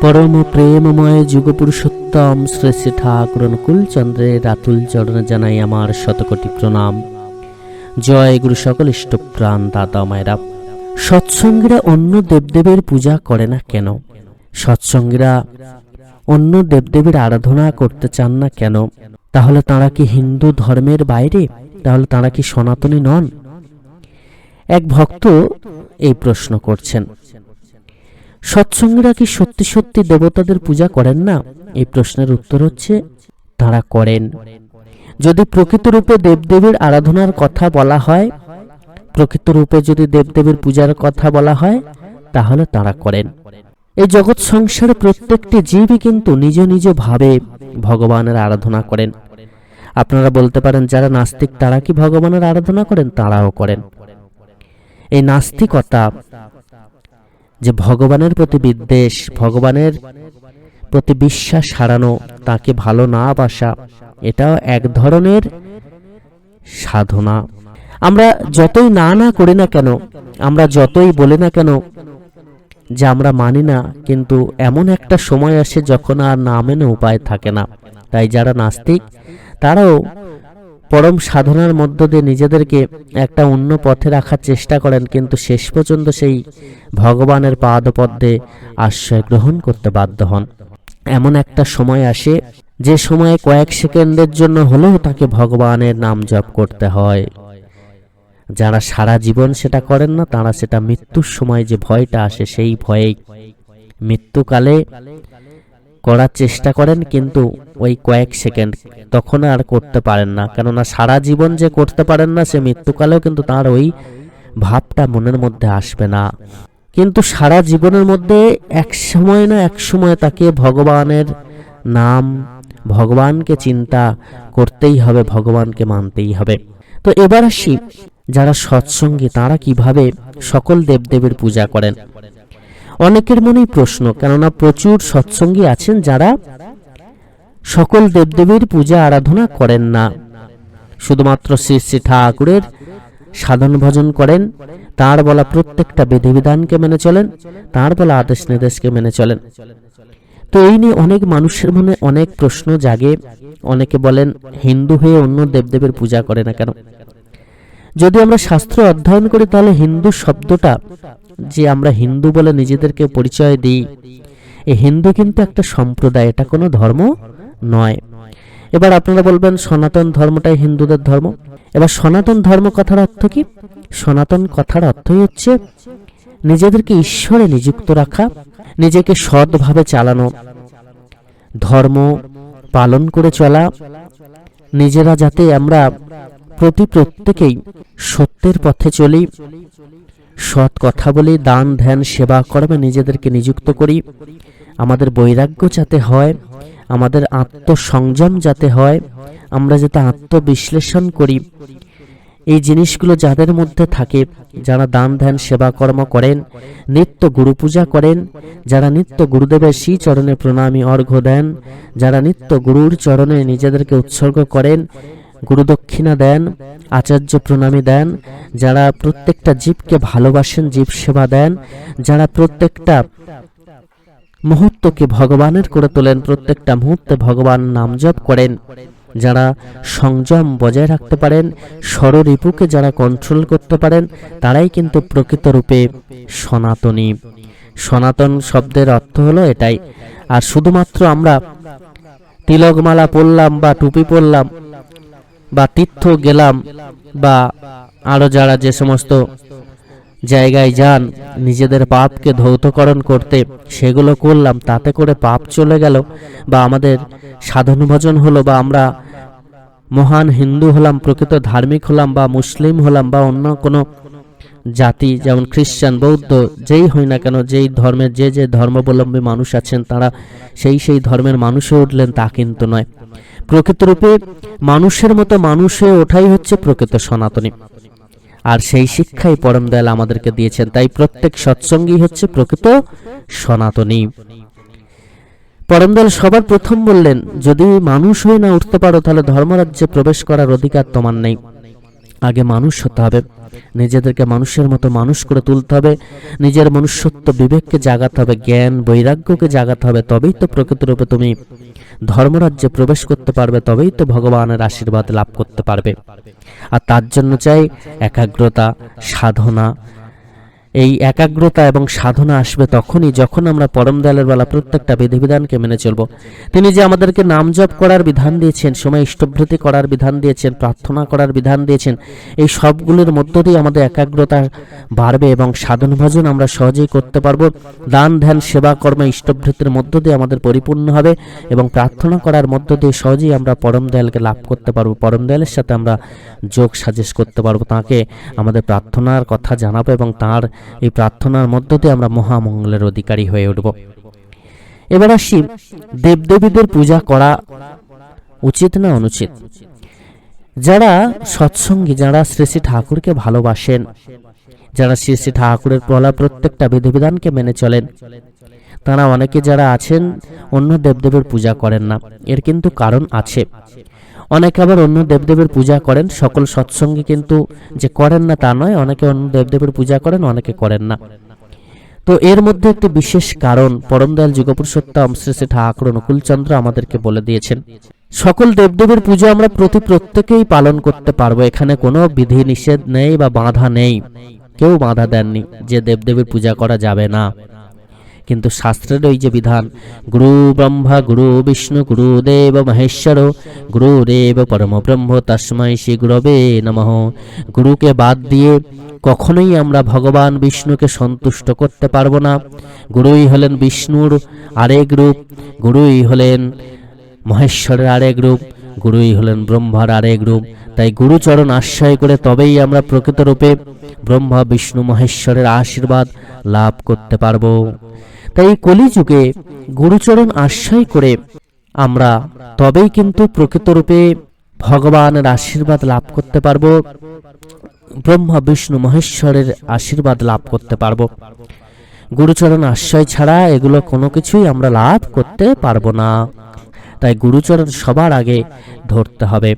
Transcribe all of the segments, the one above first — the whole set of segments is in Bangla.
পরম প্রেমময় যুগপুরুষোত্তম শ্রী শ্রী ঠাকুর অনুকূল চন্দ্রের রাতুল চরণে জানাই আমার শতকোটি প্রণাম। জয় গুরু সকল ইষ্টপ্রাণ দাদা মায়েরা। সৎসঙ্গীরা অন্য দেবদেবের পূজা করে না কেন? সৎসঙ্গীরা অন্য দেবদেবীর আরাধনা করতে চান না কেন? তাহলে তারা কি হিন্দু ধর্মের বাইরে? তাহলে তারা কি সনাতনী নন? এক ভক্ত এই প্রশ্ন করছেন। সৎসঙ্গীরা কি সত্যি সত্যি দেবতাদের পূজা করেন না? এই প্রশ্নের উত্তর হচ্ছে, তারা করেন। যদি প্রকৃত রূপে দেবদেবীর আরাধনার কথা বলা হয় প্রকৃত রূপে যদি দেবদেবীর পূজার কথা বলা হয়, তাহলে তারা করেন। এই জগৎ সংসারে প্রত্যেকটি জীবই কিন্তু নিজ নিজ ভাবে ভগবানের আরাধনা করেন। আপনারা বলতে পারেন, যারা নাস্তিক তারা কি ভগবানের আরাধনা করেন? তারাও করেন। এই নাস্তিকতা যে ভগবানের প্রতি বিদ্বেষ, ভগবানের প্রতি বিশ্বাস হারানো, তাকে ভালো না বাসা, এটাও এক ধরনের সাধনা। আমরা যতই না না করি না কেন, আমরা যতই বলি না কেন, যে আমরা মানি না, কিন্তু এমন একটা সময় আসে যখন আর না মেনে উপায় থাকে না। তাই যারা নাস্তিক, তারাও পরম সাধনার মধ্য দিয়ে নিজেদেরকে একটা অন্য পথে রাখার চেষ্টা করেন, কিন্তু শেষ পর্যন্ত সেই ভগবানের পাদপদ্মে আশ্রয় গ্রহণ করতে বাধ্য হন। এমন একটা সময় আসে, যে সময়ে কয়েক সেকেন্ডের জন্য হলেও তাকে ভগবানের নাম জপ করতে হয়। যারা সারা জীবন সেটা করেন না, তারা সেটা মৃত্যুর সময় যে ভয়টা আসে, সেই ভয়েই মৃত্যুকালে করার চেষ্টা করেন, কিন্তু ওই কয়েক সেকেন্ড তখন আর করতে পারেন না। কেননা সারা জীবন যে করতে পারেন না, সে মৃত্যুকালেও কিন্তু তার ওই ভাবটা মনের মধ্যে আসবে না। কিন্তু সারা জীবনের মধ্যে এক সময় না এক সময় তাকে ভগবানের নাম, ভগবানকে চিন্তা করতেই হবে, ভগবানকে মানতেই হবে। তো এবার আসি যারা সৎসঙ্গী, তারা কীভাবে সকল দেবদেবীর পূজা করেন? অনেকের মনেই প্রশ্ন, কেননা প্রচুর সৎসঙ্গী আছেন যারা সকল দেবদেবীর পূজা আরাধনা করেন না। শুধুমাত্র শ্রী শ্রী ঠাকুরের সাধন ভজন করেন, তার বলা প্রত্যেকটা বিধিবিধানকে মেনে চলেন, তার বলা আদেশ নির্দেশকে মেনে চলেন। তো এই নিয়ে অনেক মানুষের মনে অনেক প্রশ্ন জাগে। অনেকে বলেন, হিন্দু হয়ে অন্য দেবদেবের পূজা করে না কেন? যদি আমরা শাস্ত্র অধ্যয়ন করি, তাহলে হিন্দু শব্দটা যে আমরা হিন্দু বলে নিজেদেরকে পরিচয় দিই। এই হিন্দু কিন্তু একটা সম্প্রদায়, এটা কোনো ধর্ম নয়। এবার আপনারা বলবেন, সনাতন ধর্মটাই হিন্দুদের ধর্ম? এবার সনাতন ধর্ম কথার অর্থ কি? সনাতন কথার অর্থই হচ্ছে নিজেদেরকে ঈশ্বরে নিযুক্ত রাখা, নিজেকে সৎভাবে চালানো। ধর্ম পালন করে চলা, নিজেরা যাতে আমরা প্রতি প্রত্যেকেই সত্যের পথে চলি। সৎ কথা বলি দান, ধ্যান, সেবা কর্মে নিজেদেরকে নিযুক্ত করি। আমাদের বৈরাগ্য যাতে হয়, আমাদের আত্মসংযম যাতে হয়, আমরা যাতে আত্মবিশ্লেষণ করি। এই জিনিসগুলো যাদের মধ্যে থাকে, যারা দান, ধ্যান, সেবা কর্ম করেন, নিত্য গুরু পূজা করেন, যারা নিত্য গুরুদেবের শ্রী চরণে প্রণামী, অর্ঘ্য দেন, যারা নিত্য গুরুর চরণে নিজেদেরকে উৎসর্গ করেন গুরুদক্ষিণা দেন, আচার্য প্রণামী দেন, যারা প্রত্যেকটা জীবকে ভালোবাসেন, জীব সেবা দেন, যারা প্রত্যেকটা মুহূর্তকে ভগবানের করে তোলেন, প্রত্যেকটা মুহূর্তে ভগবান নাম জপ করেন, যারা সংযম বজায় রাখতে পারেন ষড়রিপুকে যারা কন্ট্রোল করতে পারেন, তারাই কিন্তু প্রকৃত রূপে সনাতনী। সনাতন শব্দের অর্থ হলো এটাই। আর শুধুমাত্র আমরা তিলকমালা পরলাম বা টুপি পরলাম বা তীর্থ গেলাম বা আরও যারা যে সমস্ত জায়গায় যান, নিজেদের পাপকে ধৌতকরণ করতে সেগুলো করলাম, তাতে করে পাপ চলে গেল বা আমাদের সাধন ভজন হলো বা আমরা মহান হিন্দু হলাম, প্রকৃত ধার্মিক হলাম বা মুসলিম হলাম বা অন্য কোনো জাতি, যেমন খ্রিস্টান বৌদ্ধ, যেই হই না কেন, যেই ধর্মের, যে যে ধর্মাবলম্বী মানুষ আছেন, তারা সেই সেই ধর্মের মানুষ হয়ে উঠলেন, তা কিন্তু নয়। প্রকৃতরূপে মানুষের মতো মানুষ হয়ে ওঠাই হচ্ছে প্রকৃত সনাতনী। আর সেই শিক্ষাই পরম দয়াল আমাদেরকে দিয়েছেন, তাই প্রত্যেক সৎসঙ্গী হচ্ছে প্রকৃত সনাতনী। পরমদল সবার প্রথম বললেন, যদি মানুষ হয়ে না উঠতে পারো, তাহলে ধর্মরাজ্যে প্রবেশ করার অধিকার তোমার নেই। আগে মানুষ হতে হবে। নিজেদেরকে মানুষের মতো মানুষ করে তুলতে হবে। নিজের মনুষ্যত্ব বিবেককে জাগাতে হবে, জ্ঞান, বৈরাগ্যকে জাগাতে হবে, তবেই তো প্রকৃতরূপে তুমি ধর্মরাজ্যে প্রবেশ করতে পারবে, তবেই তো ভগবানের আশীর্বাদ লাভ করতে পারবে। আর তার জন্য চাই একাগ্রতা, সাধনা এই একাগ্রতা এবং সাধনা আসবে তখনই যখন আমরা পরম দয়ালের বেলা প্রত্যেকটা বিধিবিধানকে মেনে চলব। তিনি যে আমাদেরকে নাম জপ করার বিধান দিয়েছেন, সময় ইষ্টভৃতি করার বিধান দিয়েছেন, প্রার্থনা করার বিধান দিয়েছেন, এই সবগুলোর মধ্য দিয়ে আমাদের একাগ্রতা বাড়বে এবং সাধন ভজন আমরা সহজেই করতে পারব। দান, ধ্যান, সেবা, কর্ম ইষ্টভৃতির মধ্য দিয়ে আমাদের পরিপূর্ণ হবে এবং প্রার্থনা করার মধ্য দিয়ে সহজেই আমরা পরম দয়ালকে লাভ করতে পারব। পরম দয়ালের সাথে আমরা যোগ সাজেশ করতে পারব। তাকে আমাদের প্রার্থনার কথা জানাব এবং তার এই প্রার্থনার মধ্য দিয়ে আমরা মহামঙ্গলের অধিকারী হয়ে উঠব। এবার আসি দেবদেবীদের পূজা করা উচিত না অনুচিত। যারা সৎসঙ্গী, যারা শ্রী শ্রী ঠাকুরকে ভালোবাসেন, যারা শ্রী শ্রী ঠাকুরের বলা প্রত্যেকটা বিধিবিধানকে মেনে চলেন, তারা অনেকে যারা আছেন অন্য দেবদেবের পূজা করেন না। এর কিন্তু কারণ আছে। অনেকে আবার অন্য দেবদেবের পূজা করেন। সকল সৎসঙ্গী কিন্তু যে করেন না তা নয়, অনেকে অন্য দেবদেবের পূজা করেন, অনেকে করেন না। তো এর মধ্যে একটি বিশেষ কারণ, পরমদয়াল যুগপুরুষোত্তম শ্রী শ্রী ঠাকুর অনুকূলচন্দ্র আমাদেরকে বলে দিয়েছেন। সকল দেবদেবের পুজো আমরা প্রতি প্রত্যেকেই পালন করতে পারব, এখানে কোনো বিধি নিষেধ নেই বা বাধা নেই। কেউ বাধা দেননি যে দেবদেবের পূজা করা যাবে না। কিন্তু শাস্ত্রের ওই যে বিধান, গুরু ব্রহ্মা, গুরু বিষ্ণু গুরুদেব মহেশ্বর গুরুদেব পরম ব্রহ্ম, তস্মৈ শ্রী গুরবে নমঃ। গুরুকে বাদ দিয়ে কখনোই আমরা ভগবান বিষ্ণুকে সন্তুষ্ট করতে পারব না। গুরুই হলেন বিষ্ণুর আরেক রূপ, গুরুই হলেন মহেশ্বরের আরেক রূপ, গুরুই হলেন ব্রহ্মার আরেক রূপ। তাই গুরুচরণ আশ্রয় করে তবেই আমরা প্রকৃতরূপে ব্রহ্মা, বিষ্ণু, মহেশ্বরের আশীর্বাদ লাভ করতে পারব। তাই কলিযুগে গুরুচরণ আশ্রয় করে আমরা তবেই কিন্তু প্রকৃতরূপে ভগবানের আশীর্বাদ লাভ করতে পারব, ব্রহ্মা, বিষ্ণু, মহেশ্বরের আশীর্বাদ লাভ করতে পারব। গুরুচরণ আশ্রয় ছাড়া এগুলো কোনো কিছুই আমরা লাভ করতে পারব না। তাই গুরুচরণ সবার আগে ধরতে হবে,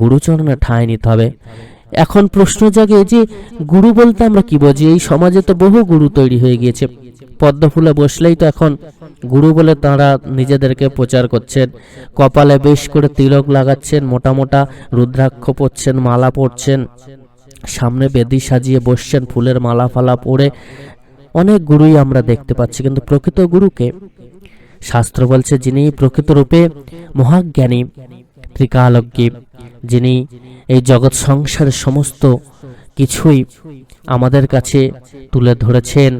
গুরুচরণে ঠাঁই নিতে হবে। এখন প্রশ্ন জাগে যে গুরু বলতে আমরা কি বুঝি? এই সমাজে তো বহু গুরু তৈরি হয়ে গিয়েছে। পদ্ম ফুলে বসলেই তো এখন গুরু বলে তারা নিজেদেরকে প্রচার করছেন। কপালে বেশ করে তিলক লাগাচ্ছেন, মোটা মোটা রুদ্রাক্ষ পরছেন, মালা পরছেন। সামনে বেদি সাজিয়ে বসছেন, ফুলের মালা ফালা পরে অনেক গুরুই আমরা দেখতে পাচ্ছি। কিন্তু প্রকৃত গুরুকে শাস্ত্র বলছে যিনি প্রকৃত রূপে মহাজ্ঞানী ত্রিকালজ্ঞী যিনি এই জগৎ সংসারের সমস্ত কিছুই আমাদের কাছে তুলে ধরেছেন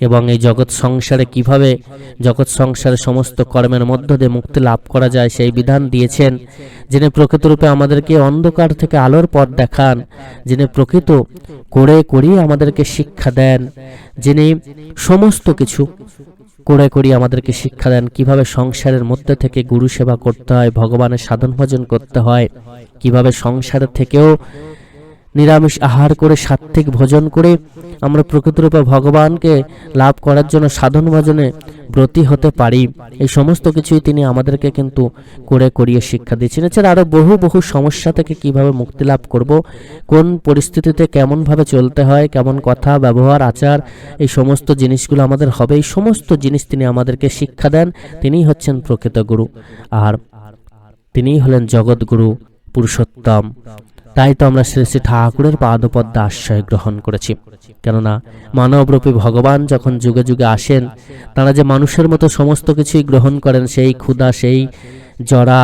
এবং এই জগৎ সংসারে কীভাবে জগৎ সংসারের সমস্ত কর্মের মধ্য দিয়ে মুক্তি লাভ করা যায় সেই বিধান দিয়েছেন, যিনি প্রকৃতরূপে আমাদেরকে অন্ধকার থেকে আলোর পথ দেখান, যিনি প্রকৃত করে করিয়ে আমাদেরকে শিক্ষা দেন, যিনি সমস্ত কিছু করে করি আমাদেরকে শিক্ষা দেন কীভাবে সংসারের মধ্যে থেকে গুরু সেবা করতে হয়, ভগবানের সাধন ভজন করতে হয়, কীভাবে সংসারের থেকেও নিরামিষ আহার করে সাত্ত্বিক ভোজন করে আমরা প্রকৃতরূপে ভগবানকে লাভ করার জন্য সাধন ভজনে ব্রতী হতে পারি, এই সমস্ত কিছুই তিনি আমাদেরকে কিন্তু করে করিয়ে শিক্ষা দিয়েছেন। এছাড়া আরও বহু বহু সমস্যা থেকে কীভাবে মুক্তি লাভ করব, কোন পরিস্থিতিতে কেমনভাবে চলতে হয়, কেমন কথা, ব্যবহার, আচার, এই সমস্ত জিনিসগুলো আমাদের হবে, এই সমস্ত জিনিস তিনি আমাদেরকে শিক্ষা দেন, তিনিই হচ্ছেন প্রকৃত গুরু। আর তিনিই হলেন জগৎগুরু পুরুষোত্তম। তাই তো আমরা শ্রী শ্রী ঠাকুরের পাদপদ্মা আশ্রয় গ্রহণ করেছি। কেননা মানবরূপী ভগবান যখন যুগে যুগে আসেন, তারা যে মানুষের মতো সমস্ত কিছুই গ্রহণ করেন, সেই ক্ষুধা, সেই জরা,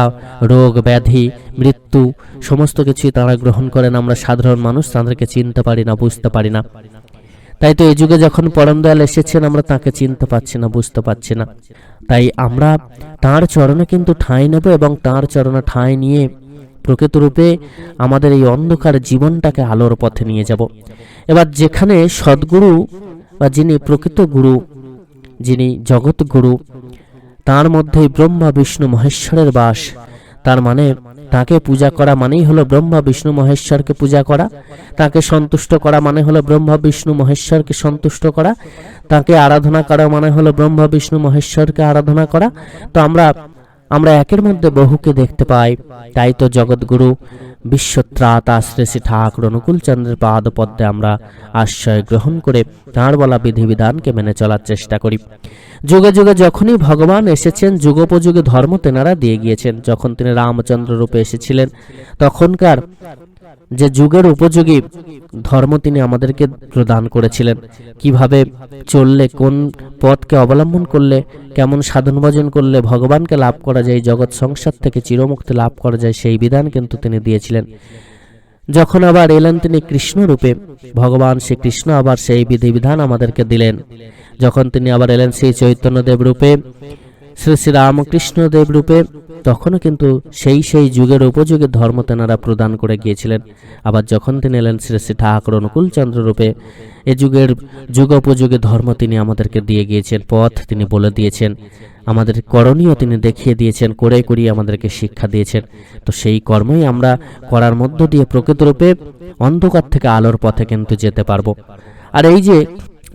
রোগ, ব্যাধি, মৃত্যু, সমস্ত কিছুই তারা গ্রহণ করেন। আমরা সাধারণ মানুষ, তাদেরকে চিনতে পারি না, বুঝতে পারি না। তাই তো এই যুগে যখন পরম দয়াল এসেছেন, আমরা তাকে চিনতে পারছি না, বুঝতে পারছি না। তাই আমরা তার চরণে কিন্তু ঠাঁই নেব এবং তার চরণে ঠাঁই নিয়ে প্রকৃতরূপে আমাদের এই অন্ধকার জীবনটাকে আলোর পথে নিয়ে যাব। এবার যেখানে সদ্গুরু বা যিনি প্রকৃত গুরু, যিনি জগৎগুরু তার মধ্যেই ব্রহ্মা, বিষ্ণু, মহেশ্বরের বাস। তার মানে তাকে পূজা করা মানেই হলো ব্রহ্মা, বিষ্ণু, মহেশ্বরকে পূজা করা। তাকে সন্তুষ্ট করা মানে হলো ব্রহ্মা, বিষ্ণু, মহেশ্বরকে সন্তুষ্ট করা। তাকে আরাধনা করা মানে হলো ব্রহ্মা, বিষ্ণু, মহেশ্বরকে আরাধনা করা। তো আমরা আমরা একের মধ্যে বহুকে দেখতে পাই। তাই তো জগৎগুরু বিশ্বত্রাতা শ্রী শ্রী ঠাকুর অনুকূলচন্দ্রের পাদপদ্মে আমরা আশ্রয় গ্রহণ করে তাঁর বলা বিধিবিধানকে মেনে চলার চেষ্টা করি। যুগে যুগে যখনই ভগবান এসেছেন, যুগোপযোগী ধর্ম তেনারা দিয়ে গিয়েছেন। যখন তিনি রামচন্দ্র রূপে এসেছিলেন, তখনকার যে যুগের উপযোগী ধর্ম তিনি আমাদেরকে প্রদান করেছিলেন। কীভাবে চললে, কোন পথকে অবলম্বন করলে, কেমন সাধন ভজন করলে ভগবানকে লাভ করা যায়, জগৎ সংসার থেকে চিরমুক্তি লাভ করা যায়, সেই বিধান কিন্তু তিনি দিয়েছিলেন। যখন আবার এলেন তিনি কৃষ্ণ রূপে, ভগবান শ্রী কৃষ্ণ আবার সেই বিধিবিধান আমাদেরকে দিলেন। যখন তিনি আবার এলেন সেই চৈতন্যদেব রূপে শ্রী শ্রী রামকৃষ্ণ দেব রূপে, তখনও কিন্তু সেই সেই যুগের উপযোগী ধর্ম তেনারা প্রদান করে গিয়েছিলেন। আবার যখন তিনি এলেন শ্রী শ্রী ঠাকুর অনুকূলচন্দ্র রূপে, এ যুগের যুগোপযোগী ধর্ম তিনি আমাদেরকে দিয়ে গিয়েছেন, পথ তিনি বলে দিয়েছেন। আমাদের করণীয় তিনি দেখিয়ে দিয়েছেন, করে করিয়ে আমাদেরকে শিক্ষা দিয়েছেন। তো সেই কর্মই আমরা করার মধ্য দিয়ে প্রকৃতরূপে অন্ধকার থেকে আলোর পথে কিন্তু যেতে পারব। আর এই যে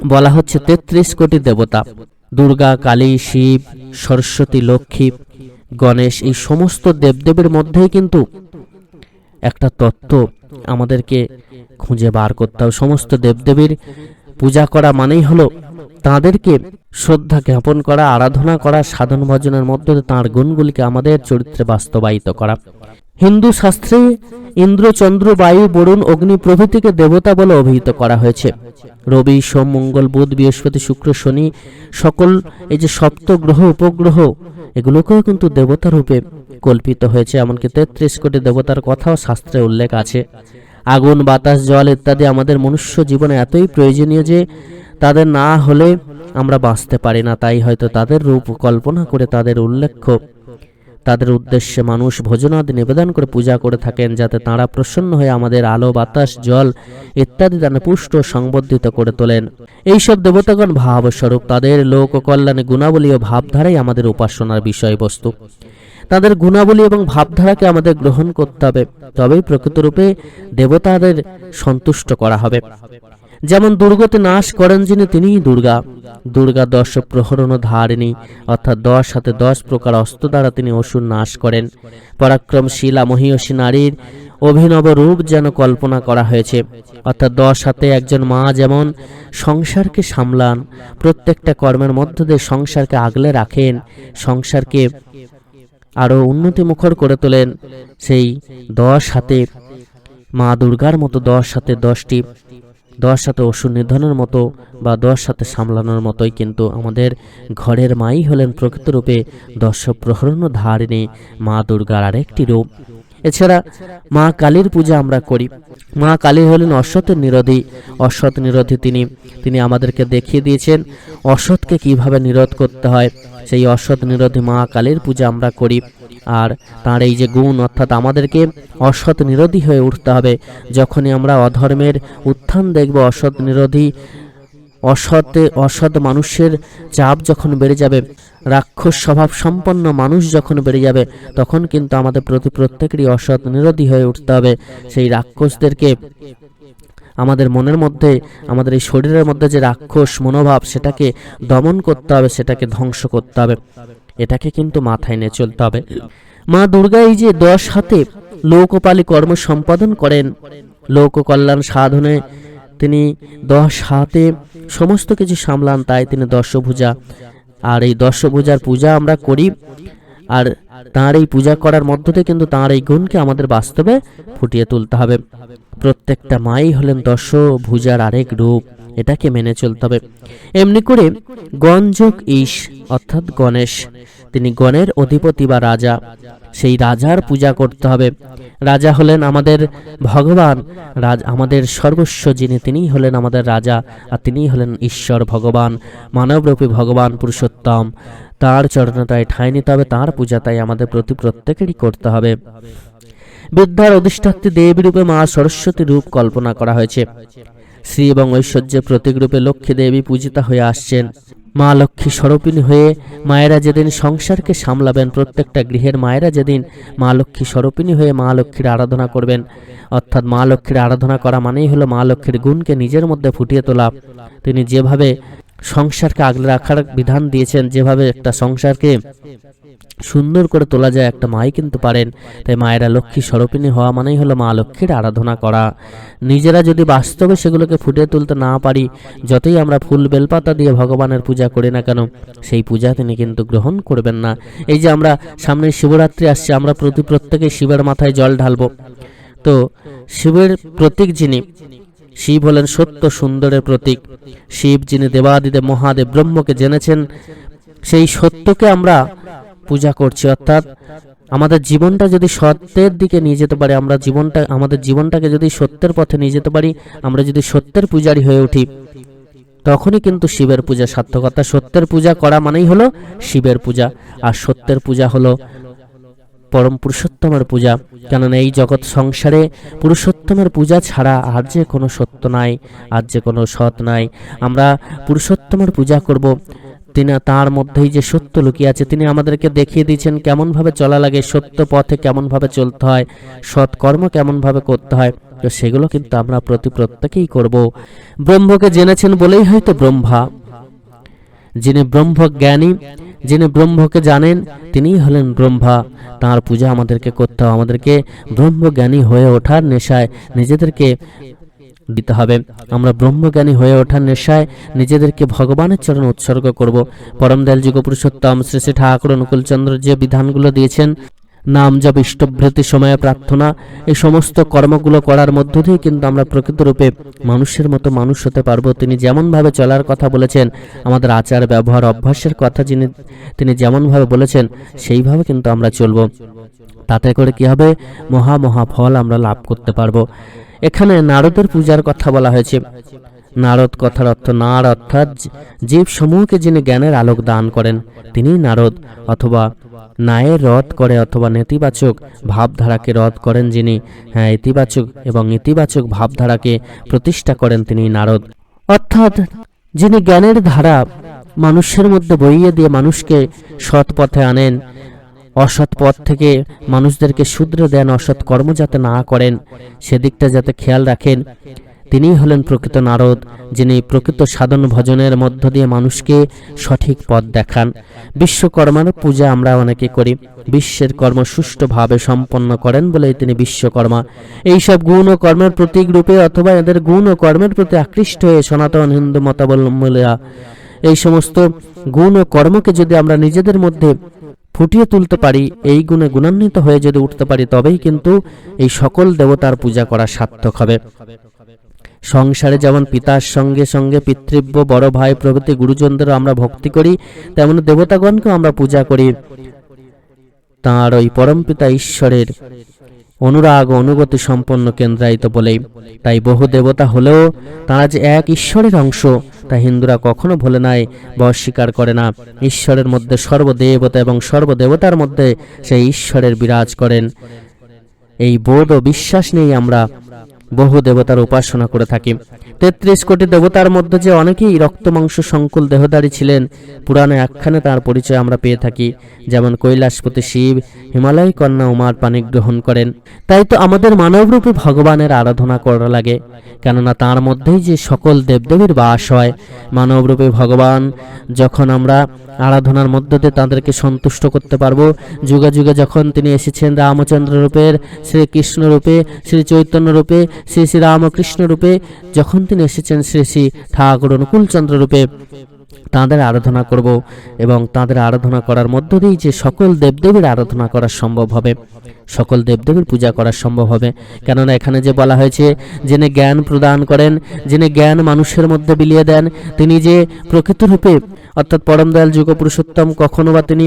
বলা হচ্ছে তেত্রিশ কোটি দেবতা দুর্গা, কালী, শিব, সরস্বতী, লক্ষ্মী, গণেশ এই সমস্ত দেবদেবের মধ্যেই কিন্তু একটা তত্ত্ব আমাদেরকে খুঁজে বার করতে হবে। সমস্ত দেবদেবীর পূজা করা মানেই হলো তাদেরকে শ্রদ্ধা জ্ঞাপন করা, আরাধনা করা, সাধন ভজনের মধ্যে তাঁর গুণগুলিকে আমাদের চরিত্রে বাস্তবায়িত করা। হিন্দু শাস্ত্রে ইন্দ্র, চন্দ্র, বায়ু, বরুণ, অগ্নি প্রভৃতিকে দেবতা বলে অভিহিত করা হয়েছে। রবি, সোম, মঙ্গল, বুধ, বৃহস্পতি, শুক্র, শনি সকল এই যে সপ্ত গ্রহ, উপগ্রহ, এগুলোকেও কিন্তু দেবতা রূপে কল্পিত হয়েছে। এমনকি তেত্রিশ কোটি দেবতার কথাও শাস্ত্রে উল্লেখ আছে। আগুন, বাতাস, জল ইত্যাদি আমাদের মনুষ্য জীবনে এতই প্রয়োজনীয় যে তাদের না হলে আমরা বাঁচতে পারি না। তাই হয়তো তাদের রূপ কল্পনা করে তাদের উল্লেখ্য। তাদের উদ্দেশ্যে মানুষ ভোজনাদি নিবেদন করে পূজা করে থাকেন যাতে তাঁরা প্রসন্ন হয়ে আমাদের আলো, বাতাস, জল ইত্যাদি দানে পুষ্ট সংবর্ধিত করে তোলেন। এইসব দেবতাগণ ভাবস্বরূপ তাদের লোক কল্যাণে গুণাবলী ও ভাবধারাই আমাদের উপাসনার বিষয়বস্তু। তাদের গুণাবলী এবং ভাবধারাকে আমাদের গ্রহণ করতে হবে। তবেই প্রকৃতরূপে দেবতাদের সন্তুষ্ট করা হবে। যেমন দুর্গতে নাশ করেন যিনি, তিনিই দুর্গা। দুর্গা দশ প্রহরণ ধারিণী, অর্থাৎ দশ হাতে দশ প্রকার অস্ত্র দ্বারা তিনি অসুর নাশ করেন। পরাক্রমশীলা, মহিয়সী নারীর অভিনব রূপ যেন কল্পনা করা হয়েছে। অর্থাৎ দশ হাতে একজন মা যেমন সংসারকে সামলান, প্রত্যেকটা কর্মের মধ্য দিয়ে সংসারকে আগলে রাখেন, সংসারকে আরও উন্নতি মুখর করে তোলেন, সেই দশ হাতে মা দুর্গার মতো দশ হাতে দশটি দশ সাথে অসুর নিধনের মতো বা দশ সাথে সামলানোর মতোই কিন্তু আমাদের ঘরের মাই হলেন প্রকৃতরূপে দশ প্রহরণ ধারিণী মা দুর্গার আরেকটি রূপ। এছাড়া মা কালীর পূজা আমরা করি। মা কালী হলেন অসতের নিরোধী। অসৎ নিরোধী তিনি তিনি আমাদেরকে দেখিয়ে দিয়েছেন অসৎকে কীভাবে নিরোধ করতে হয়। সেই অসৎ নিরোধী মা কালীর পূজা আমরা করি। আর তার এই যে গুণ অর্থাৎ আমাদেরকে অসৎ নিরোধী হয়ে উঠতে হবে। যখনই আমরা অধর্মের উত্থান দেখব, অসৎ নিরোধী অসতে অসৎ মানুষের চাপ যখন বেড়ে যাবে, রাক্ষস স্বভাব সম্পন্ন মানুষ যখন বেড়ে যাবে, তখন কিন্তু আমাদের প্রতি প্রত্যেকেরই অসৎ নিরোধী হয়ে উঠতে হবে। সেই রাক্ষসদেরকে আমাদের মনের মধ্যে, আমাদের এই শরীরের মধ্যে যে রাক্ষস মনোভাব, সেটাকে দমন করতে হবে, সেটাকে ধ্বংস করতে হবে। এটাকে কিন্তু মাথায় নিয়ে চলতে হবে। মা দুর্গা এই যে দশ হাতে লোকপালি কর্ম সম্পাদন করেন লোক কল্যাণ সাধনে তিনি দশ হাতে সমস্ত কিছু সামলান, তাই তিনি দশভুজা। আর এই দশভুজার পূজা আমরা করি, আর তাঁর এই পূজা করার মধ্য দিয়ে কিন্তু তাঁর এই গুণকে আমাদের বাস্তবে ফুটিয়ে তুলতে হবে। প্রত্যেকটা মাই হলেন দশভুজার আরেক রূপ। এটাকে মেনে চলতে হবে। এমনি করে গণযোগ ঈশ অর্থাৎ গণেশ। তিনি গণের অধিপতি বা রাজা। সেই রাজার পূজা করতে হবে। রাজা হলেন আমাদের ভগবান। রাজ, আমাদের সর্বস্ব যিনি, তিনিই হলেন আমাদের রাজা আর তিনিই হলেন ঈশ্বর ভগবান, মানবরূপী ভগবান পুরুষোত্তম। তার চরণতায় ঠাঁই নিতে হবে, তাঁর পূজা তাই আমাদের প্রতি প্রত্যেকেরই করতে হবে। বিদ্যার অধিষ্ঠাত্রী দেবী রূপে মা সরস্বতী রূপ কল্পনা করা হয়েছে। শ্রী এবং ঐশ্বর্যের প্রতীক রূপে লক্ষ্মী দেবী পূজিতা হয়ে আসছেন। মা লক্ষ্মী স্বরূপিণী হয়ে মায়েরা যেদিন সংসারকে সামলাবেন, প্রত্যেকটা গৃহের মায়েরা যেদিন মা লক্ষ্মী স্বরূপিণী হয়ে মা লক্ষ্মীর আরাধনা করবেন, অর্থাৎ মা লক্ষ্মীর আরাধনা করা মানেই হলো মা লক্ষ্মীর গুণকে নিজের মধ্যে ফুটিয়ে তোলা। তিনি যেভাবে সংসারকে আগলে রাখার বিধান দিয়েছেন, যেভাবে একটা সংসারকে সুন্দর করে তোলা যায় একটা মাই কিন্তু পারেন। তাই মায়েরা লক্ষ্মী স্বরূপিণী হওয়া মানেই হলো মা লক্ষ্মীর আরাধনা করা। নিজেরা যদি বাস্তবে সেগুলোকে ফুটিয়ে তুলতে না পারি, যতই আমরা ফুল বেলপাতা দিয়ে ভগবানের পূজা করি না কেন, সেই পূজা তিনি কিন্তু গ্রহণ করবেন না। এই যে আমরা সামনে শিবরাত্রি আসছে, আমরা প্রতি প্রত্যেকে শিবের মাথায় জল ঢালবো। তো শিবের প্রতীক যিনি, শিব হলেন সত্য সুন্দরের প্রতীক। শিব যিনি দেবাদিদেব মহাদেব ব্রহ্মকে জেনেছেন, সেই সত্যকে আমরা পূজা করছি, অর্থাৎ আমাদের জীবনটা যদি সত্যের দিকে নিয়ে যেতে পারি, আমরা জীবনটা, আমাদের জীবনটাকে যদি সত্যের পথে নিয়ে যেতে পারি, আমরা যদি সত্যের পূজারি হয়ে উঠি, তখনই কিন্তু শিবের পূজা সার্থকতা সত্যের পূজা করা মানেই হলো শিবের পূজা, আর সত্যের পূজা হলো পরম পুরুষোত্তমের পূজা। কেননা এই জগৎ সংসারে পুরুষোত্তমের পূজা ছাড়া আর যে কোনো সত্য নাই, আর যে কোনো সৎ নাই। আমরা পুরুষোত্তমের পূজা করব তিনি তার মধ্যেই যে সত্য লুকিয়ে আছে, তিনি আমাদেরকে দেখিয়ে দিয়েছেন কেমনভাবে চলা লাগে, সত্য পথে কেমনভাবে চলতে হয়, সৎকর্ম কেমনভাবে করতে হয়। তো সেগুলো কিন্তু আমরা প্রতি প্রত্যেকেই করব। ব্রহ্মকে জেনেছেন বলেই হয়তো ব্রহ্মা। যিনি ব্রহ্ম জ্ঞানী যিনি ব্রহ্মকে জানেন, তিনিই হলেন ব্রহ্মা। তার পূজা আমাদেরকে করতে হবে আমাদেরকে ব্রহ্মজ্ঞানী হয়ে ওঠার নেশায় নিজেদেরকে দিতে হবে। আমরা ব্রহ্মজ্ঞানী হয়ে ওঠার নেশায় নিজেদেরকে ভগবানের চরণ উৎসর্গ করব। পরম দয়াল যুগ পুরুষোত্তম শ্রী শ্রী ঠাকুর অনুকূলচন্দ্র যে বিধানগুলো দিয়েছেন, নাম জপ ইষ্টভৃতি সময়ে প্রার্থনা, এই সমস্ত কর্মগুলো করার মধ্য দিয়ে কিন্তু আমরা প্রকৃতরূপে মানুষের মতো মানুষ হতে পারব। তিনি যেমনভাবে চলার কথা বলেছেন, আমাদের আচার, ব্যবহার, অভ্যাসের কথা যিনি তিনি যেমনভাবে বলেছেন, সেইভাবে কিন্তু আমরা চলবো। তাতে করে কি হবে? মহা মহা ফল আমরা লাভ করতে পারব। এখানে নারদের পূজার কথা বলা হয়েছে। নারদ কথার অর্থ নার অর্থাৎ জীব সমূহকে যিনি জ্ঞানের আলোক দান করেন তিনি নারদ অথবা নায়ের রদ করে অথবা নেতিবাচক ভাবধারাকে রদ করেন যিনি হ্যাঁ ইতিবাচক এবং ইতিবাচক ভাবধারাকে প্রতিষ্ঠা করেন তিনি নারদ। অর্থাৎ যিনি জ্ঞানের ধারা মানুষের মধ্যে বইয়ে দিয়ে মানুষকে সৎ পথে আনেন অসৎ পথ থেকে মানুষদেরকে শুধরে দেন, অসৎ কর্ম যাতে না করেন, সেদিকটা যাতে খেয়াল রাখেন। তিনিই হলেন প্রকৃত নারদ, যিনি প্রকৃত সাধন ভজনের মধ্য দিয়ে মানুষকে সঠিক পথ দেখান। বিশ্বকর্মার পূজা আমরা অনেকে করি। বিশ্বের কর্ম সুষ্ঠুভাবে সম্পন্ন করেন বলেই তিনি বিশ্বকর্মা। এইসব গুণ ও কর্মের প্রতীক রূপে অথবা এদের গুণ ও কর্মের প্রতি আকৃষ্ট হয়ে সনাতন হিন্দু মতাবলম্বীরা এই সমস্ত গুণ ও কর্মকে যদি আমরা নিজেদের মধ্যে ফুটিয়ে তুলতে পারি, এই গুণে গুণান্বিত হয়ে যদি উঠতে পারি, তবেই কিন্তু এই সকল দেবতার পূজা করা সার্থক হবে। সংসারে যেমন পিতার সঙ্গে সঙ্গে পিতৃব্য, বড় ভাই, প্রভৃতি, গুরুজনদেরও আমরা ভক্তি করি, তেমন দেবতাগণকেও আমরা পূজা করি। তাঁর ওই পরমপিতা ঈশ্বরের অনুরাগ অনুগতি সম্পন্ন কেন্দ্রায়িত বলে। তাই বহু দেবতা হলেও তারা যে এক ঈশ্বরের অংশ, তা হিন্দুরা কখনো ভুলে নাই বা অস্বীকার করে না। ঈশ্বরের মধ্যে সর্বদেবতা এবং সর্বদেবতার মধ্যে সেই ঈশ্বরের বিরাজ করেন। এই বোধ ও বিশ্বাস নিয়েই আমরা বহু দেবতার উপাসনা করে থাকি। তেত্রিশ কোটি দেবতার মধ্যে যে অনেকেই রক্ত, মাংস, সংকুল দেহধারী ছিলেন পুরাণে একখানে তার পরিচয় আমরা পেয়ে থাকি। যেমন কৈলাসপতি শিব, হিমালয় কন্যা উমার পানি গ্রহণ করেন। তাই তো আমাদের মানবরূপী ভগবানের আরাধনা করা লাগে। কেননা তার মধ্যেই যে সকল দেবদেবীর বাস হয়, মানবরূপী ভগবান যখন আমরা আরাধনার মধ্য দিয়ে তাদেরকে সন্তুষ্ট করতে পারব, যুগে যুগে যখন তিনি এসেছেন রামচন্দ্র রূপের, শ্রীকৃষ্ণ রূপে শ্রী চৈতন্য রূপে শ্রী শ্রী রামকৃষ্ণ রূপে যখন তিনি এসেছেন শ্রী শ্রী ঠাকুর অনুকূলচন্দ্র রূপে, তাঁদের আরাধনা করব এবং তাঁদের আরাধনা করার মধ্য দিয়েই যে সকল দেবদেবীর আরাধনা করা সম্ভব হবে, সকল দেবদেবীর পূজা করা সম্ভব হবে। কেননা এখানে যে বলা হয়েছে, যিনি জ্ঞান প্রদান করেন, যিনি জ্ঞান মানুষের মধ্যে বিলিয়ে দেন, তিনি যে প্রকৃত রূপে, অর্থাৎ পরম দয়াল যুগ পুরুষোত্তম কখনো বা তিনি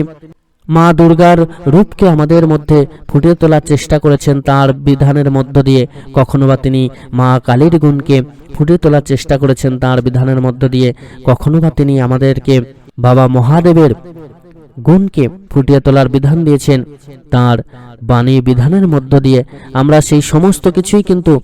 মা দুর্গার রূপকে আমাদের মধ্যে ফুটিয়ে তোলার চেষ্টা করেছেন তার বিধানের মধ্য দিয়ে। কখনো বা তিনি মা কালীর গুণকে ফুটিয়ে তোলার চেষ্টা করেছেন তার বিধানের মধ্য দিয়ে। কখনো বা তিনি আমাদেরকে বাবা মহাদেবের গুণকে ফুটিয়ে তোলার বিধান দিয়েছেন তার বাণী বিধানের মধ্য দিয়ে। আমরা সেই সমস্ত কিছুই কিন্তু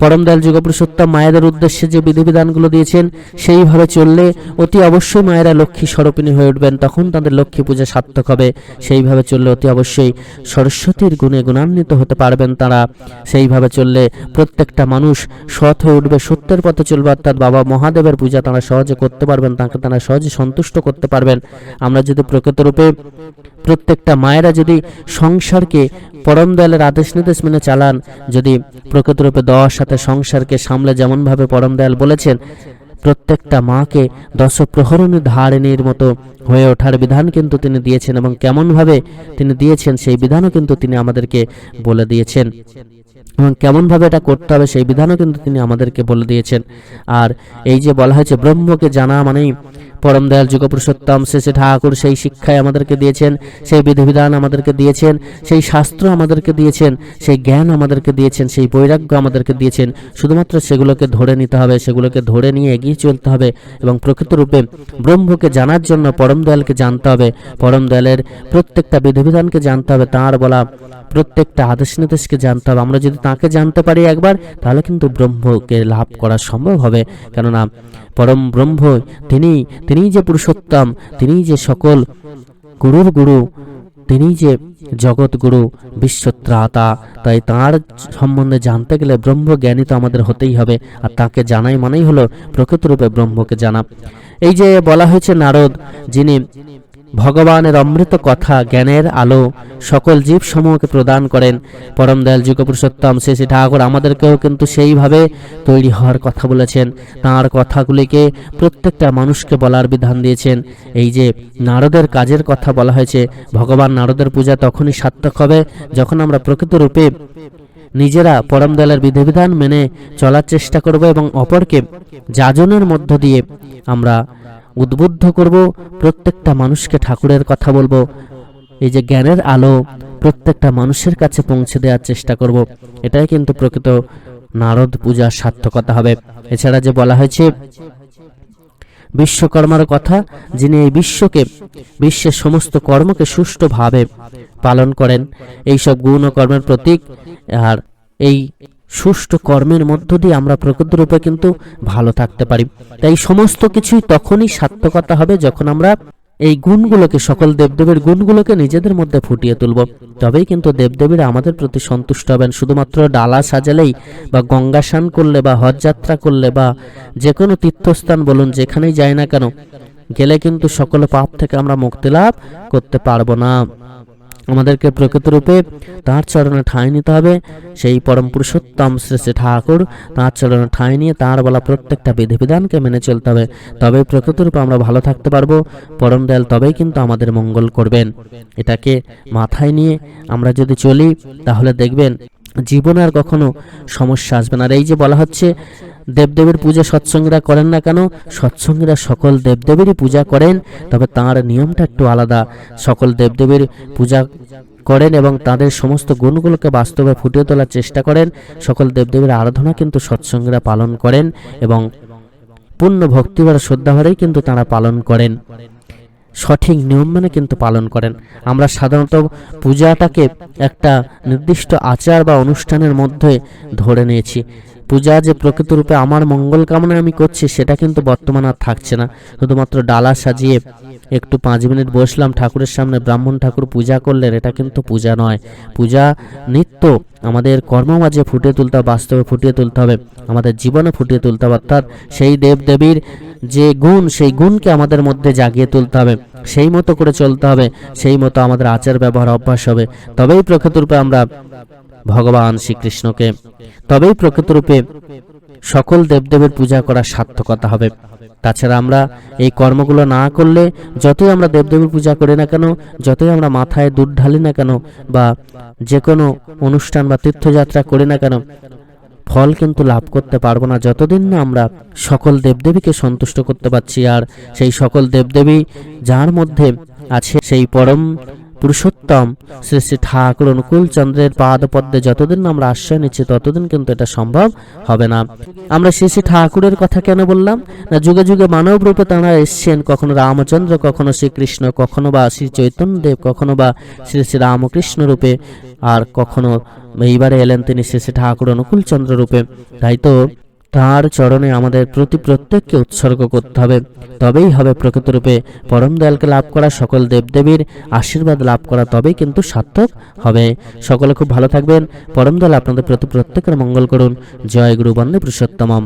পরম দয়াল যুগপুরুষোত্তম মায়েদের উদ্দেশ্যে যে বিধিবিধানগুলো দিয়েছেন, সেইভাবে চললে অতি অবশ্যই মায়েরা লক্ষ্মী স্বরূপিণী হয়ে উঠবেন। তখন তাদের লক্ষ্মী পূজা সার্থক হবে। সেইভাবে চললে অতি অবশ্যই সরস্বতীর গুণে গুণান্বিত হতে পারবেন তারা। সেইভাবে চললে প্রত্যেকটা মানুষ সৎ হয়ে উঠবে, সত্যের পথে চলবে, অর্থাৎ বাবা মহাদেবের পূজা তারা সহজে করতে পারবেন, তাকে তারা সহজে সন্তুষ্ট করতে পারবেন। আমরা যদি প্রকৃতরূপে প্রত্যেকটা মায়েরা যদি সংসারকে পরম দয়ালের আদেশ নির্দেশ মেনে চালান, যদি প্রকৃতরূপে দেওয়ার সাথে সংসারকে সামলে যেমনভাবে পরম দয়াল বলেছেন, প্রত্যেকটা মাকে দশ প্রহরণী ধারিণীর মতো হয়ে ওঠার বিধান কিন্তু তিনি দিয়েছেন এবং কেমনভাবে তিনি দিয়েছেন সেই বিধানও কিন্তু তিনি আমাদেরকে বলে দিয়েছেন। এবং কেমনভাবে এটা করতে হবে সেই বিধানও কিন্তু তিনি আমাদেরকে বলে দিয়েছেন। আর এই যে বলা হয়েছে, ব্রহ্মকে জানা মানেই পরম দয়াল যুগপুরুষোত্তম শেষে ঠাকুর সেই শিক্ষায় আমাদেরকে দিয়েছেন, সেই বিধিবিধান আমাদেরকে দিয়েছেন, সেই শাস্ত্র আমাদেরকে দিয়েছেন, সেই জ্ঞান আমাদেরকে দিয়েছেন, সেই বৈরাগ্য আমাদেরকে দিয়েছেন। শুধুমাত্র সেগুলোকে ধরে নিতে হবে, সেগুলোকে ধরে নিয়ে এগিয়ে চলতে হবে এবং প্রকৃত রূপে ব্রহ্মকে জানার জন্য পরম দয়ালকে জানতে হবে। পরম দয়ালের প্রত্যেকটা বিধিবিধানকে জানতে হবে, তাঁর বলা প্রত্যেকটা আদেশ নির্দেশকে জানতে হবে। আমরা যদি তাকে জানতে পারি একবার, তাহলে কিন্তু ব্রহ্মকে লাভ করা সম্ভব হবে। কেননা পরম ব্রহ্ম, তিনি তিনিই যে পুরুষোত্তম তিনিই যে সকল গুরুর গুরু, তিনি যে জগৎগুরু বিশ্বত্রাতা, তাই তার সম্বন্ধে জানতে গেলে ব্রহ্ম জ্ঞানী তো আমাদের হতেই হবে। আর তাকে জানাই মানেই হলো প্রকৃতরূপে ব্রহ্মকে জানা। এই যে বলা হয়েছে নারদ, যিনি ভগবানের অমৃত কথা, জ্ঞানের আলো সকল জীব সমূহকে প্রদান করেন। পরম দয়াল যুগ পুরুষোত্তম শ্রী ঠাকুর আমাদেরকেও কিন্তু সেইভাবে তৈরি হওয়ার কথা বলেছেন। তাঁর কথাগুলিকে প্রত্যেকটা মানুষকে বলার বিধান দিয়েছেন। এই যে নারদের কাজের কথা বলা হয়েছে, ভগবান নারদের পূজা তখনই সার্থক হবে যখন আমরা প্রকৃত রূপে নিজেরা পরম দয়ালের বিধিবিধান মেনে চলার চেষ্টা করব এবং অপরকে যাজনের মধ্য দিয়ে আমরা উদ্বুদ্ধ করব, প্রত্যেকটা মানুষকে ঠাকুরের কথা বলব। এই যে জ্ঞানের আলো, প্রত্যেকটা মানুষের কাছে পৌঁছে দেওয়ার চেষ্টা করব। এটাই কিন্তু প্রকৃত নারদ পূজার সার্থকতা হবে। এছাড়া যে বলা হয়েছে, বিশ্বকর্মার কথা, যিনি এই বিশ্বকে, বিশ্বের সমস্ত কর্মকে সুষ্ঠুভাবে পালন করেন এই সব গুণ ও কর্মের প্রতীক, আর এই সুষ্ঠু কর্মের মধ্য দিয়ে আমরা প্রকৃত রূপে কিন্তু ভালো থাকতে পারি। তাই সমস্ত কিছুই তখনই সার্থকতা হবে যখন আমরা এই গুণগুলোকে, সকল দেবদেবীর গুণগুলোকে নিজেদের মধ্যে ফুটিয়ে তুলব। তবেই কিন্তু দেবদেবীরা আমাদের প্রতি সন্তুষ্ট হবেন। শুধুমাত্র ডালা সাজালেই বা গঙ্গা স্নান করলে বা হজযাত্রা করলে বা যে কোনো তীর্থস্থান বলুন, যেখানেই যাই না কেন, গেলে কিন্তু সকল পাপ থেকে আমরা মুক্তি লাভ করতে পারব না। আমাদেরকে প্রকৃতরূপে তাঁর চরণে ঠাঁই নিতে হবে। সেই পরম পুরুষোত্তম শ্রী শ্রী ঠাকুর তাঁর চরণে ঠাঁই নিয়ে তাঁর বলা প্রত্যেকটা বিধিবিধানকে মেনে চলতে হবে। তবেই প্রকৃতরূপে আমরা ভালো থাকতে পারব। পরম দয়াল তবেই কিন্তু আমাদের মঙ্গল করবেন। এটাকে মাথায় নিয়ে আমরা যদি চলি, তাহলে দেখবেন জীবনে আর কখনো সমস্যা আসবে না। আর এই যে বলা হচ্ছে দেবদেবীর পূজা সৎসঙ্গীরা করেন না কেন? সৎসঙ্গীরা সকল দেবদেবীরই পূজা করেন, তবে তাঁর নিয়মটা একটু আলাদা। সকল দেবদেবীর পূজা করেন এবং তাদের সমস্ত গুণগুলোকে বাস্তবে ফুটিয়ে তোলার চেষ্টা করেন। সকল দেবদেবীর আরাধনা কিন্তু সৎসঙ্গীরা পালন করেন এবং পূর্ণ ভক্তিভরা শ্রদ্ধাভরেই কিন্তু তারা পালন করেন। সঠিক নিয়ম মেনে কিন্তু পালন করেন। আমরা সাধারণত পূজাটাকে একটা নির্দিষ্ট আচার বা অনুষ্ঠানের মধ্যে ধরে নিয়েছি। পূজা যে প্রকৃতরূপে আমার মঙ্গল কামনায় আমি করছি, সেটা কিন্তু বর্তমানে আর থাকছে না। শুধুমাত্র ডালা সাজিয়ে একটু পাঁচ মিনিট বসলাম, ঠাকুরের সামনে ব্রাহ্মণ ঠাকুর পূজা করলেন, এটা কিন্তু পূজা নয়। পূজা নিত্য আমাদের কর্মমাঝে ফুটিয়ে তুলতে হবে, বাস্তবে ফুটিয়ে তুলতে হবে, আমাদের জীবনে ফুটিয়ে তুলতে হবে, অর্থাৎ সেই দেব দেবীর যে গুণ, সেই গুণকে আমাদের মধ্যে জাগিয়ে তুলতে হবে, সেই মতো করে চলতে হবে, সেই মতো আমাদের আচার ব্যবহার অভ্যাস হবে। তবেই প্রকৃতরূপে আমরা ভগবান শ্রীকৃষ্ণকে। তবেই প্রকৃতরূপে সকল দেবদেবের পূজা করার সার্থকতা হবে। তাছাড়া আমরা এই কর্মগুলো না করলে যতই আমরা দেবদেবীর পূজা করি না কেন, যতই আমরা মাথায় দুধ ঢালি না কেন বা যে কোনো অনুষ্ঠান বা তীর্থযাত্রা করি না কেন, ফল কিন্তু লাভ করতে পারব না। যতদিন না আমরা সকল দেবদেবীকে সন্তুষ্ট করতে পারছি আর সেই সকল দেবদেবী যার মধ্যে আছে সেই পরম পুরুষোত্তম শ্রী শ্রী ঠাকুর অনুকূল চন্দ্রের পাদ পদ্মে যতদিন আমরা আশ্রয় নিচ্ছি, ততদিন কিন্তু এটা সম্ভব হবে না। আমরা শ্রী শ্রী ঠাকুরের কথা কেন বললাম? না, যুগে যুগে মানব রূপে তাঁরা এসছেন, কখনো রামচন্দ্র, কখনো শ্রীকৃষ্ণ, কখনো বা শ্রী চৈতন্যদেব, কখনো বা শ্রী শ্রী রামকৃষ্ণ রূপে, আর কখনো এইবারে এলেন তিনি শ্রী শ্রী ঠাকুর অনুকূল চন্দ্র রূপে। তাই তো? তার চরণে আমাদের প্রতি প্রত্যেককে উৎসর্গ করতে হবে। তবেই হবে প্রকৃতরূপে। পরম দয়ালকে লাভ করা সকল দেবদেবীর আশীর্বাদ লাভ করা তবেই কিন্তু সার্থক হবে। সকলে খুব ভালো থাকবেন। পরম দয়াল আপনাদের প্রতি প্রত্যেকের মঙ্গল করুন। জয় গুরু বন্দে পুরুষোত্তমম।